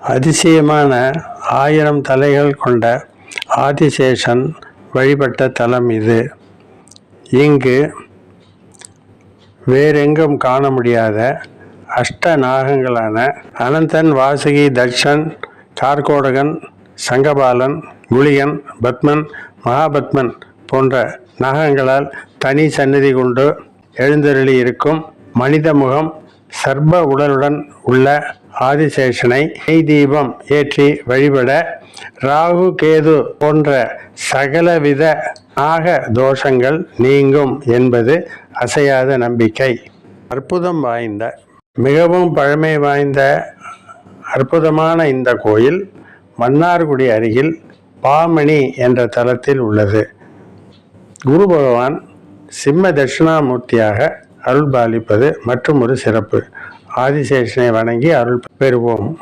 அதிசயமான ஆயிரம் தலைகள் கொண்ட ஆதிசேஷன் வழிபட்ட தலம் இது. இங்கு வேறெங்கும் காண முடியாத அஷ்ட நாகங்களான அனந்தன் வாசுகி தட்சன் கார்கோடகன் சங்கபாலன் குளிகன் பத்மன் மகாபத்மன் போன்ற நாகங்களால் தனி சந்நிதி கொண்டு எழுந்தருளி இருக்கும் மனித முகம் சர்ப உடலுடன் உள்ள ஆதிசேஷனை நெய் தீபம் ஏற்றி வழிபட ராகு கேது போன்ற சகலவித ஆக தோஷங்கள் நீங்கும் என்பது அசையாத நம்பிக்கை. அற்புதம் வாய்ந்த மிகவும் பழமை வாய்ந்த அற்புதமான இந்த கோயில் மன்னார்குடி அருகில் பாமணி என்ற தலத்தில் உள்ளது. குரு பகவான் சிம்ம தட்சிணாமூர்த்தியாக அருள் பாலிப்பது மற்றும் ஒரு சிறப்பு. ஆதிசேஷனை வணங்கி அருள் பெறுவோம்.